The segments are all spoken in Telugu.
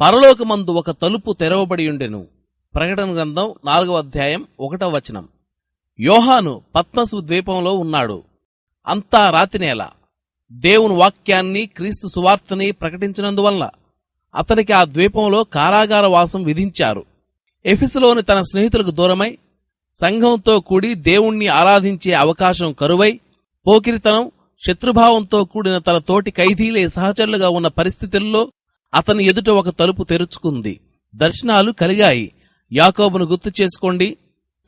పరలోకమందు ఒక తలుపు తెరవబడి ఉండెను. ప్రకటన గ్రంథం నాలుగవ అధ్యాయం ఒకటవ వచనం. యోహాను పద్మసు ద్వీపంలో ఉన్నాడు. అంతా రాతినేల. దేవుని వాక్యాన్ని క్రీస్తు సువార్తని ప్రకటించినందువల్ల అతనికి ఆ ద్వీపంలో కారాగార వాసం విధించారు. ఎఫిసులోని తన స్నేహితులకు దూరమై సంఘంతో కూడి దేవుణ్ణి ఆరాధించే అవకాశం కరువై పోకిరితనం శత్రుభావంతో కూడిన తన తోటి ఖైదీలే సహచరులుగా ఉన్న పరిస్థితుల్లో అతని ఎదుట ఒక తలుపు తెరుచుకుంది. దర్శనాలు కలిగాయి. యాకోబును గుర్తు చేసుకోండి.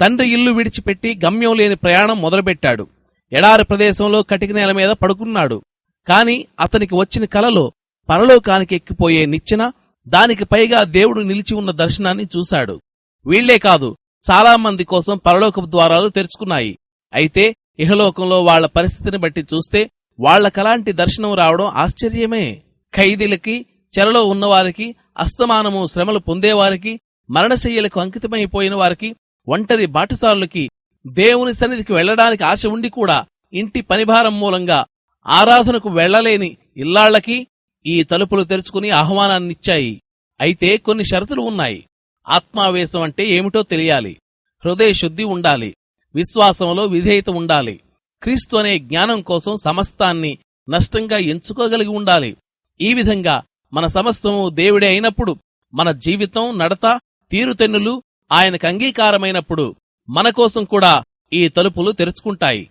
తండ్రి ఇల్లు విడిచిపెట్టి గమ్యం లేని ప్రయాణం మొదలుపెట్టాడు. ఎడారి ప్రదేశంలో కటిక నేల మీద పడుకున్నాడు. కాని అతనికి వచ్చిన కలలో పరలోకానికి ఎక్కిపోయే నిచ్చెన దానికి పైగా దేవుడు నిలిచి ఉన్న దర్శనాన్ని చూశాడు. వీళ్ళే కాదు చాలా మంది కోసం పరలోకపు ద్వారాలు తెరుచుకున్నాయి. అయితే ఇహలోకంలో వాళ్ళ పరిస్థితిని బట్టి చూస్తే వాళ్ళకలాంటి దర్శనం రావడం ఆశ్చర్యమే. ఖైదీలకి చెరలో ఉన్నవారికి అస్తమానము శ్రమలు పొందేవారికి మరణశయ్యలకు అంకితమైపోయిన వారికి ఒంటరి బాటసారులకి దేవుని సన్నిధికి వెళ్ళడానికి ఆశ ఉండి కూడా ఇంటి పనిభారం మూలంగా ఆరాధనకు వెళ్ళలేని ఇల్లాళ్ళకి ఈ తలుపులు తెరుచుకుని ఆహ్వానాన్నిచ్చాయి. అయితే కొన్ని షరతులు ఉన్నాయి. ఆత్మావేశం అంటే ఏమిటో తెలియాలి. హృదయ శుద్ధి ఉండాలి. విశ్వాసంలో విధేయత ఉండాలి. క్రీస్తు అనే జ్ఞానం కోసం సమస్తాన్ని నష్టంగా ఎంచుకోగలిగి ఉండాలి. ఈ విధంగా మన సమస్తము దేవుడే అయినప్పుడు మన జీవితం నడత తీరుతెన్నులు ఆయనకు అంగీకారమైనప్పుడు మన కోసం కూడా ఈ తలుపులు తెరుచుకుంటాయి.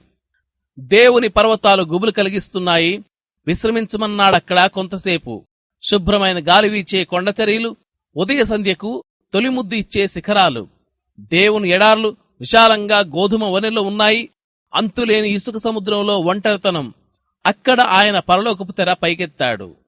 దేవుని పర్వతాలు గుబులు కలిగిస్తున్నాయి. విశ్రమించమన్నాడక్కడ కొంతసేపు. శుభ్రమైన గాలి వీచే కొండచరీలు ఉదయ సంధ్యకు తొలిముద్దు ఇచ్చే శిఖరాలు. దేవుని ఎడార్లు విశాలంగా గోధుమ వనెలు ఉన్నాయి. అంతులేని ఇసుక సముద్రంలో ఒంటరితనం. అక్కడ ఆయన పరలోకపు తెర పైకెత్తాడు.